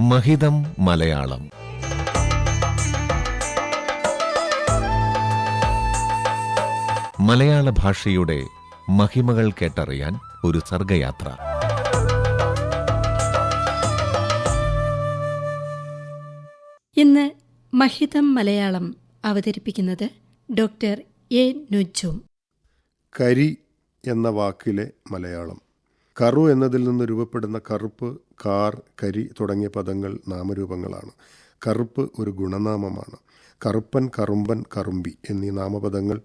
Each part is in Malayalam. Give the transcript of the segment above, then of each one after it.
മഹിതം മലയാളം. മലയാള ഭാഷയുടെ മഹിമകൾ കേട്ടറിയാൻ ഒരു സർഗയാത്ര. ഇന്ന് മഹിതം മലയാളം അവതരിപ്പിക്കുന്നത് ഡോക്ടർ എ നുജും. കരി എന്ന വാക്കിലെ മലയാളം. കറു എന്നതിൽ നിന്ന് രൂപപ്പെടുന്ന കറുപ്പ് കാർ കരി തുടങ്ങിയ പദങ്ങൾ നാമരൂപങ്ങളാണ്. കറുപ്പ് ഒരു ഗുണനാമമാണ്. കറുപ്പൻ കറുമ്പൻ കറുമ്പി എന്നീ നാമപദങ്ങൾ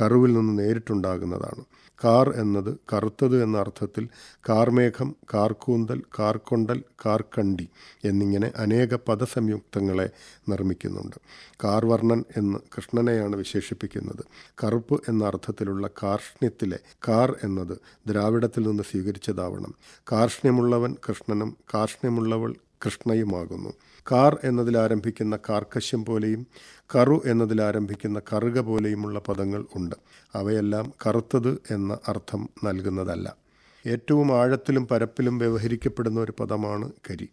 കറുവിൽ നിന്ന് നേരിട്ടുണ്ടാകുന്നതാണ്. കാർ എന്നത് കറുത്തത് എന്ന അർത്ഥത്തിൽ കാർമേഘം കാർക്കൂന്തൽ കാർക്കൊണ്ടൽ കാർക്കണ്ടി എന്നിങ്ങനെ അനേക പദസംയുക്തങ്ങളെ നിർമ്മിക്കുന്നുണ്ട്. കാർവർണൻ എന്ന് കൃഷ്ണനെയാണ് വിശേഷിപ്പിക്കുന്നത്. കറുപ്പ് എന്ന അർത്ഥത്തിലുള്ള കാർഷ്ണ്യത്തിലെ കാർ എന്നത് ദ്രാവിഡത്തിൽ നിന്ന് സ്വീകരിച്ചതാവണം. കാർഷ്ണ്യമുള്ളവൻ കൃഷ്ണനും കാർഷ്ണ്യമുള്ളവൾ കൃഷ്ണയുമാകുന്നു. കാർ എന്നതിൽ ആരംഭിക്കുന്ന കാർക്കശ്യം പോലെയും കറു എന്നതിൽ ആരംഭിക്കുന്ന കറുക പോലെയുമുള്ള പദങ്ങൾ ഉണ്ട്. അവയെല്ലാം കറുത്തത് എന്ന അർത്ഥം നൽകുന്നതല്ല. ഏറ്റവും ആഴത്തിലും പരപ്പിലും വ്യവഹരിക്കപ്പെടുന്ന ഒരു പദമാണ് കരി.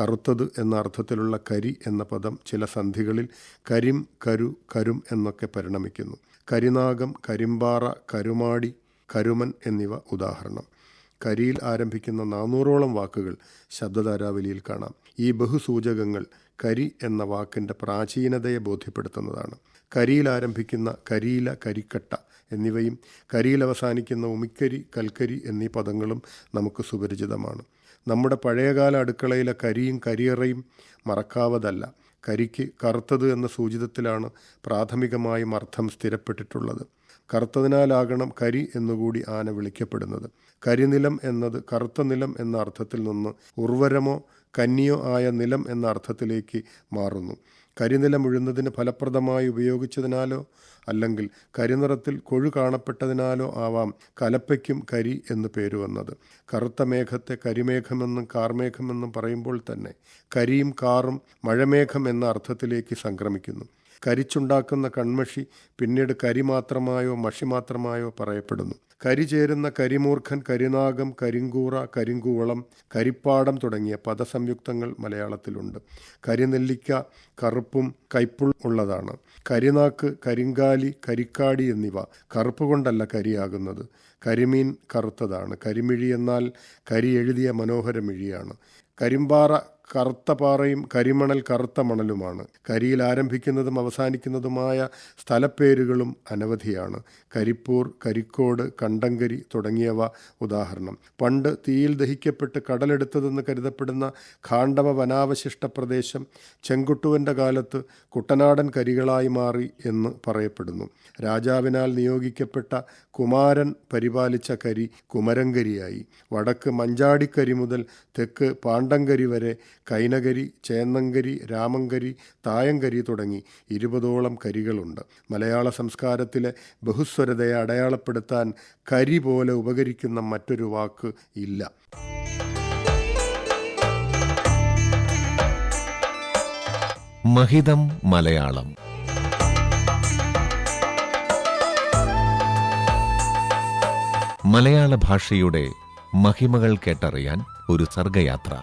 കറുത്തത് എന്ന അർത്ഥത്തിലുള്ള കരി എന്ന പദം ചില സന്ധികളിൽ കരിം കരു കരും എന്നൊക്കെ പരിണമിക്കുന്നു. കരിനാഗം കരിമ്പാറ കരുമാടി കരുമൻ എന്നിവ ഉദാഹരണം. കരിയിൽ ആരംഭിക്കുന്ന നാനൂറോളം വാക്കുകൾ ശബ്ദധാരാവലിയിൽ കാണാം. ഈ ബഹുസൂചകങ്ങൾ കരി എന്ന വാക്കിന്റെ പ്രാചീനതയെ ബോധ്യപ്പെടുത്തുന്നതാണ്. കരിയിൽ ആരംഭിക്കുന്ന കരിയില കരിക്കട്ട എന്നിവയും കരിയിൽ അവസാനിക്കുന്ന ഉമിക്കരി കൽക്കരി എന്നീ പദങ്ങളും നമുക്ക് സുപരിചിതമാണ്. നമ്മുടെ പഴയകാല അടുക്കളയിലെ കരിയും കരിയറയും മറക്കാവതല്ല. കരിക്ക് കറുത്തത് എന്ന സൂചിതത്തിലാണ് പ്രാഥമികമായും അർത്ഥം സ്ഥിരപ്പെട്ടിട്ടുള്ളത്. കറുത്തതിനാലാകണം കരി എന്നുകൂടി ആന വിളിക്കപ്പെടുന്നത്. കരിനിലം എന്നത് കറുത്ത നിലം എന്ന അർത്ഥത്തിൽ നിന്ന് ഉർവരമോ കന്നിയോ ആയ നിലം എന്ന അർത്ഥത്തിലേക്ക് മാറുന്നു. കരിനിലം ഉഴുന്നതിന് ഫലപ്രദമായി ഉപയോഗിച്ചതിനാലോ അല്ലെങ്കിൽ കരിനിറത്തിൽ കൊഴു കാണപ്പെട്ടതിനാലോ ആവാം കലപ്പയ്ക്കും കരി എന്ന് പേര് വന്നത്. കറുത്ത മേഘത്തെ കരിമേഘമെന്നും കാർമേഘമെന്നും പറയുമ്പോൾ തന്നെ കരിയും കാറും മഴമേഘം എന്ന അർത്ഥത്തിലേക്ക് സംക്രമിക്കുന്നു. കരിച്ചുണ്ടാക്കുന്ന കൺമഷി പിന്നീട് കരി മാത്രമായോ മഷി മാത്രമായോ പറയപ്പെടുന്നു. കരി ചേരുന്ന കരിമൂർഖൻ കരിനാഗം കരിങ്കൂറ കരിങ്കൂവളം കരിപ്പാടം തുടങ്ങിയ പദസംയുക്തങ്ങൾ മലയാളത്തിലുണ്ട്. കരിനെല്ലിക്ക കറുപ്പും കൈപ്പുൾ ഉള്ളതാണ്. കരിനാക്ക് കരിങ്കാലി കരിക്കാടി എന്നിവ കറുപ്പ് കൊണ്ടല്ല കരിയാകുന്നത്. കരിമീൻ കറുത്തതാണ്. കരിമിഴി എന്നാൽ കരി എഴുതിയ മനോഹരമിഴിയാണ് കരിമ്പാറ കറുത്ത പാറയും കരിമണൽ കറുത്ത മണലുമാണ്. കരിയിൽ ആരംഭിക്കുന്നതും അവസാനിക്കുന്നതുമായ സ്ഥലപ്പേരുകളും അനവധിയാണ്. കരിപ്പൂർ കരിക്കോട് കണ്ടങ്കരി തുടങ്ങിയവ ഉദാഹരണം. പണ്ട് തീയിൽ ദഹിക്കപ്പെട്ട് കടലെടുത്തതെന്ന് കരുതപ്പെടുന്ന ഖാണ്ഡവ വനാവശിഷ്ട പ്രദേശം ചെങ്കുട്ടുവന്റെ കാലത്ത് കുട്ടനാടൻ കരികളായി മാറി എന്ന് പറയപ്പെടുന്നു. രാജാവിനാൽ നിയോഗിക്കപ്പെട്ട കുമാരൻ പരിപാലിച്ച കരി കുമരങ്കരിയായി. വടക്ക് മഞ്ചാടിക്കരി മുതൽ തെക്ക് പാണ്ടങ്കരി വരെ കൈനകരി ചേന്നങ്കരി രാമങ്കരി തായങ്കരി തുടങ്ങി ഇരുപതോളം കരികളുണ്ട്. മലയാള സംസ്കാരത്തിലെ ബഹുസ്വരതയെ അടയാളപ്പെടുത്താൻ കരി പോലെ ഉപകരിക്കുന്ന മറ്റൊരു വാക്ക് ഇല്ല. മഹിതം മലയാളം. മലയാള ഭാഷയുടെ മഹിമകൾ കേട്ടറിയാൻ ഒരു സർഗയാത്ര.